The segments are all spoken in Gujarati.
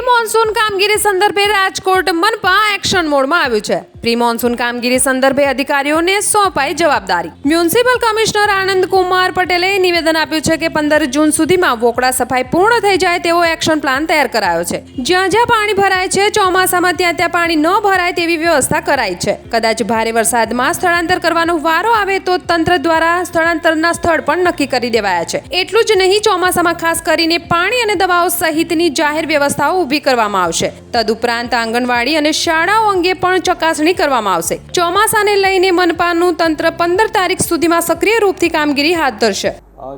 મોન્સૂન કામગીરી સંદર્ભે રાજકોટ મનપા એક્શન મોડમાં આવ્યું છે. પ્રી મોન્સૂન કામગીરી સંદર્ભે અધિકારીઓને સોંપાઈ જવાબદારી. મ્યુનિસિપલ કમિશનર આનંદ કુમાર પટેલે નિવેદન આપ્યું છે કે પંદર જૂન સુધીમાં વોકડા સફાઈ પૂર્ણ થઈ જાય તેવો એક્શન પ્લાન તૈયાર કરાયો છે. જ્યાં જ્યાં પાણી ભરાય છે, ચોમાસામાં ત્યાં ત્યાં પાણી ન ભરાય તેવી વ્યવસ્થા કરાઈ છે. કદાચ ભારે વરસાદમાં સ્થળાંતર કરવાનો વારો આવે તો તંત્ર દ્વારા સ્થળાંતરના સ્થળ પણ નક્કી કરી દેવાયા છે. એટલું જ નહીં, ચોમાસામાં ખાસ કરીને પાણી અને દવાઓ સહિતની જાહેર વ્યવસ્થાઓ ઊભી કરવામાં આવશે. તદુપરાંત આંગણવાડી અને શાળાઓ અંગે પણ ચકાસણી કરવામાં આવશે. ચોમાસાને લઈને મનપાનું તંત્ર પંદર તારીખ સુધીમાં સક્રિય રૂપથી કામગીરી હાથ ધરશે.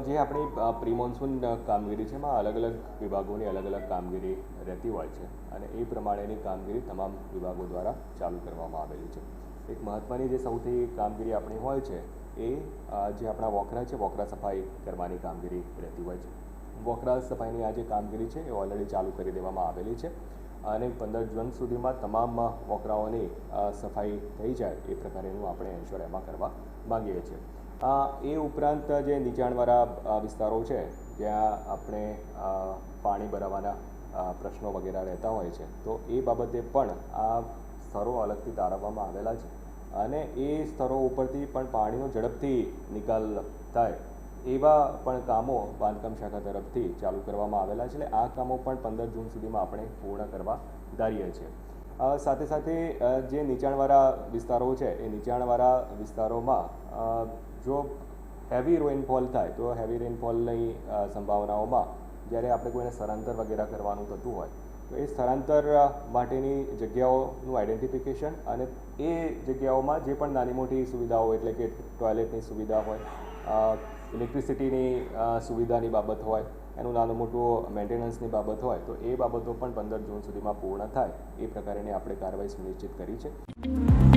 જે આપણી પ્રિમોન્સૂન કામગીરી છે, એમાં અલગ અલગ વિભાગોની અલગ અલગ કામગીરી રહેતી હોય છે અને એ પ્રમાણેની કામગીરી તમામ વિભાગો દ્વારા ચાલુ કરવામાં આવેલી છે. એક મહત્ત્વની જે સૌથી કામગીરી આપણી હોય છે એ જે આપણા વોકરા છે, વોકરા સફાઈ કરવાની કામગીરી રહેતી હોય છે. વોકરા સફાઈની આ જે કામગીરી છે એ ઓલરેડી ચાલુ કરી દેવામાં આવેલી છે. અને પંદર જૂન સુધીમાં તમામ વોકરાઓની સફાઈ થઈ જાય એ પ્રકારેનું આપણે એન્શ્યોર એમાં કરવા માગીએ છીએ. એ ઉપરાંત જે નીચાણવાળા વિસ્તારો છે, જ્યાં આપણે પાણી ભરાવાના પ્રશ્નો વગેરે રહેતા હોય છે, તો એ બાબતે પણ આ સ્થળો અલગથી તારવવામાં આવેલા છે. અને એ સ્થળો ઉપરથી પણ પાણીનો ઝડપથી નિકાલ થાય એવા પણ કામો બાંધકામ શાખા તરફથી ચાલુ કરવામાં આવેલા છે. આ કામો પણ પંદર જૂન સુધીમાં આપણે પૂર્ણ કરવા ધારીએ છીએ. સાથે સાથે જે નીચાણવાળા વિસ્તારો છે, એ નીચાણવાળા વિસ્તારોમાં જો હેવી રેનફોલ થાય, તો હેવી રેનફોલની સંભાવનાઓમાં જ્યારે આપણે કોઈને સ્થળાંતર વગેરે કરવાનું થતું હોય, તો એ સ્થળાંતર માટેની જગ્યાઓનું આઈડેન્ટિફિકેશન અને એ જગ્યાઓમાં જે પણ નાની મોટી સુવિધાઓ, એટલે કે ટોયલેટની સુવિધા હોય ઇલેક્ટ્રિસિટીની સુવિધાની બાબત હોય, એનું નાનું મોટું મેન્ટેનન્સની બાબત હોય, તો એ બાબતો પણ પંદર જૂન સુધીમાં પૂર્ણ થાય, એ પ્રકારેની આપણે કાર્યવાહી સુનિશ્ચિત કરી છે.